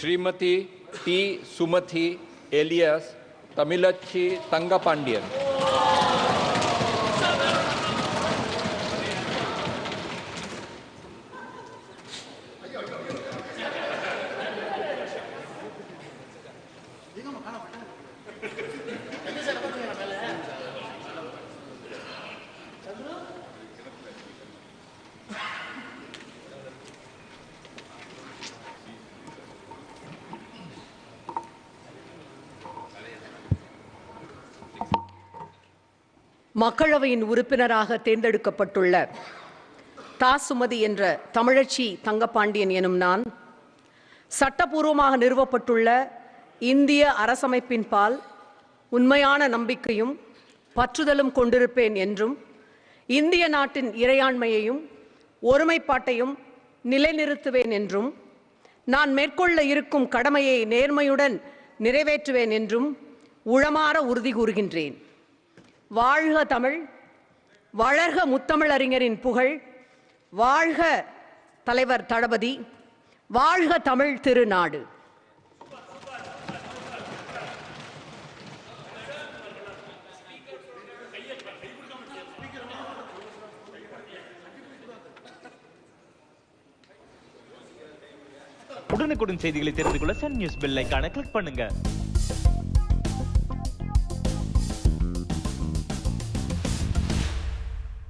Shrimati T. सुमथी alias Tamilachi Thangapandian. மக்களவையின் உறுப்பினராக தேர்ந்தெடுக்கப்பட்டுள்ள தா சுமதி என்ற தமிழச்சி தங்கப்பாண்டியன் எனும் நான் சட்டபூர்வமாக நிறுவப்பட்டுள்ள இந்திய அரசமைப்பின் பால் உண்மையான நம்பிக்கையும் பற்றுதலும் கொண்டிருப்பேன் என்றும் இந்திய நாட்டின் இறையாண்மையையும் ஒருமைப்பாட்டையும் நிலைநிறுத்துவேன் என்றும் நான் மேற்கொள்ள இருக்கும் கடமையை நேர்மையுடன் நிறைவேற்றுவேன் என்றும் உளமாற உறுதி கூறுகின்றேன். வாழ்க தமிழ் வளர்க முத்தமிழறிஞரின் புகழ் வாழ்க தலைவர் தளபதி வாழ்க தமிழ் திருநாடு. உடனுக்குடன் செய்திகளை தெரிந்து கொள்ள சன் நியூஸ் பெல் கிளிக் பண்ணுங்க.